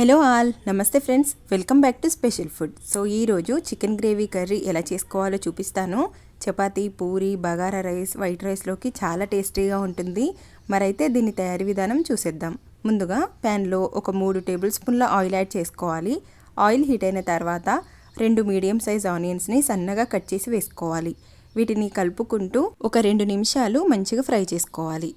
Hello all నమస్తే friends. Welcome back to special food. So ఈరోజు chicken gravy curry ఎలా చేసుకోవాలో చూపిస్తాను. చపాతీ పూరి బగారా రైస్ వైట్ రైస్లోకి చాలా టేస్టీగా ఉంటుంది. మరైతే దీని తయారీ విధానం చూసేద్దాం. ముందుగా ప్యాన్లో ఒక మూడు టేబుల్ స్పూన్ల ఆయిల్ యాడ్ చేసుకోవాలి. ఆయిల్ హీట్ అయిన తర్వాత రెండు మీడియం సైజ్ ఆనియన్స్ని సన్నగా కట్ చేసి వేసుకోవాలి. వీటిని కలుపుకుంటూ ఒక రెండు నిమిషాలు మంచిగా ఫ్రై చేసుకోవాలి.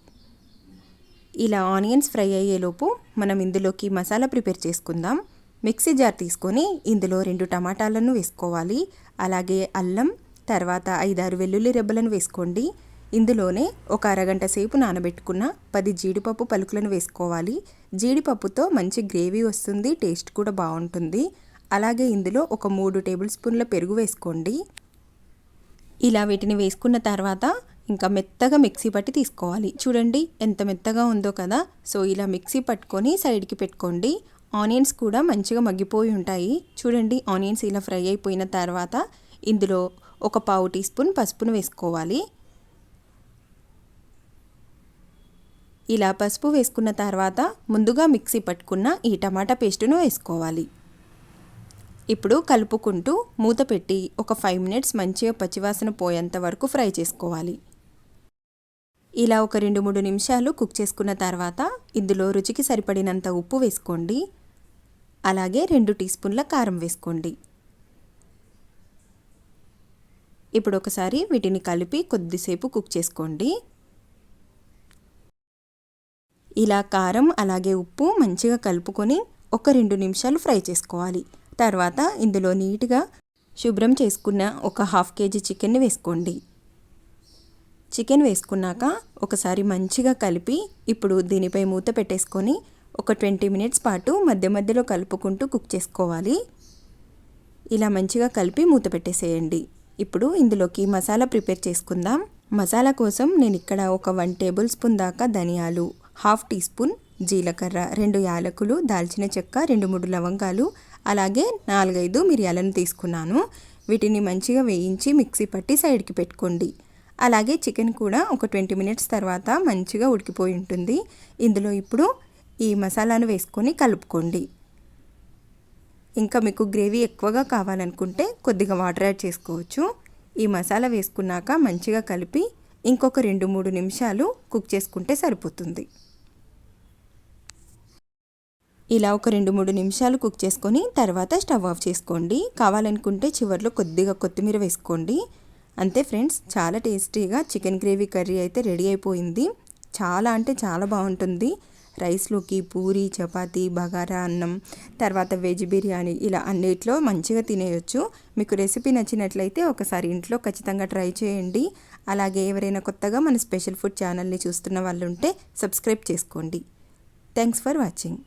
ఇలా ఆనియన్స్ ఫ్రై అయ్యేలోపు మనం ఇందులోకి మసాలా ప్రిపేర్ చేసుకుందాం. మిక్సీ జార్ తీసుకొని ఇందులో రెండు టమాటాలను వేసుకోవాలి. అలాగే అల్లం తర్వాత ఐదారు వెల్లుల్లి రెబ్బలను వేసుకోండి. ఇందులోనే ఒక అరగంట సేపు నానబెట్టుకున్న పది జీడిపప్పు పలుకులను వేసుకోవాలి. జీడిపప్పుతో మంచి గ్రేవీ వస్తుంది టేస్ట్ కూడా బాగుంటుంది. అలాగే ఇందులో ఒక మూడు టేబుల్ స్పూన్ల పెరుగు వేసుకోండి. ఇలా వీటిని వేసుకున్న తర్వాత ఇంకా మెత్తగా మిక్సీ పట్టి తీసుకోవాలి. చూడండి ఎంత మెత్తగా ఉందో కదా. సో ఇలా మిక్సీ పట్టుకొని సైడ్కి పెట్టుకోండి. ఆనియన్స్ కూడా మంచిగా మగ్గిపోయి ఉంటాయి. చూడండి ఆనియన్స్ ఇలా ఫ్రై అయిపోయిన తర్వాత ఇందులో ఒక పావు టీ స్పూన్ పసుపును వేసుకోవాలి. ఇలా పసుపు వేసుకున్న తర్వాత ముందుగా మిక్సీ పట్టుకున్న ఈ టమాటా పేస్టును వేసుకోవాలి. ఇప్పుడు కలుపుకుంటూ మూత పెట్టి ఒక ఫైవ్ మినిట్స్ మంచిగా పచ్చివాసన పోయేంత వరకు ఫ్రై చేసుకోవాలి. ఇలా ఒక రెండు మూడు నిమిషాలు కుక్ చేసుకున్న తర్వాత ఇందులో రుచికి సరిపడినంత ఉప్పు వేసుకోండి. అలాగే రెండు టీ స్పూన్ల కారం వేసుకోండి. ఇప్పుడు ఒకసారి వీటిని కలిపి కొద్దిసేపు కుక్ చేసుకోండి. ఇలా కారం అలాగే ఉప్పు మంచిగా కలుపుకొని ఒక రెండు నిమిషాలు ఫ్రై చేసుకోవాలి. తర్వాత ఇందులో నీట్గా శుభ్రం చేసుకున్న ఒక హాఫ్ కేజీ చికెన్ని వేసుకోండి. చికెన్ వేసుకున్నాక ఒకసారి మంచిగా కలిపి ఇప్పుడు దీనిపై మూత పెట్టేసుకొని ఒక ట్వంటీ మినిట్స్ పాటు మధ్య మధ్యలో కలుపుకుంటూ కుక్ చేసుకోవాలి. ఇలా మంచిగా కలిపి మూత పెట్టేసేయండి. ఇప్పుడు ఇందులోకి మసాలా ప్రిపేర్ చేసుకుందాం. మసాలా కోసం నేను ఇక్కడ ఒక వన్ టేబుల్ స్పూన్ దాకా ధనియాలు హాఫ్ టీ స్పూన్ జీలకర్ర రెండు యాలకులు దాల్చిన చెక్క రెండు మూడు లవంగాలు అలాగే నాలుగైదు మిరియాలను తీసుకున్నాను. వీటిని మంచిగా వేయించి మిక్సీ పట్టి సైడ్కి పెట్టుకోండి. అలాగే చికెన్ కూడా ఒక ట్వంటీ మినిట్స్ తర్వాత మంచిగా ఉడికిపోయి ఉంటుంది. ఇందులో ఇప్పుడు ఈ మసాలాను వేసుకొని కలుపుకోండి. ఇంకా మీకు గ్రేవీ ఎక్కువగా కావాలనుకుంటే కొద్దిగా వాటర్ యాడ్ చేసుకోవచ్చు. ఈ మసాలా వేసుకున్నాక మంచిగా కలిపి ఇంకొక రెండు మూడు నిమిషాలు కుక్ చేసుకుంటే సరిపోతుంది. ఇలా ఒక రెండు మూడు నిమిషాలు కుక్ చేసుకొని తర్వాత స్టవ్ ఆఫ్ చేసుకోండి. కావాలనుకుంటే చివరిలో కొద్దిగా కొత్తిమీర వేసుకోండి. అంతే ఫ్రెండ్స్ చాలా టేస్టీగా చికెన్ గ్రేవీ కర్రీ అయితే రెడీ అయిపోయింది. చాలా అంటే చాలా బాగుంటుంది. రైస్లోకి పూరి చపాతి బగారా అన్నం తర్వాత వెజ్ బిర్యానీ ఇలా అన్నిట్లో మంచిగా తినేయొచ్చు. మీకు రెసిపీ నచ్చినట్లయితే ఒకసారి ఇంట్లో ఖచ్చితంగా ట్రై చేయండి. అలాగే ఎవరైనా కొత్తగా మన స్పెషల్ ఫుడ్ ఛానల్ని చూస్తున్న వాళ్ళు ఉంటే సబ్స్క్రైబ్ చేసుకోండి. Thanks for watching.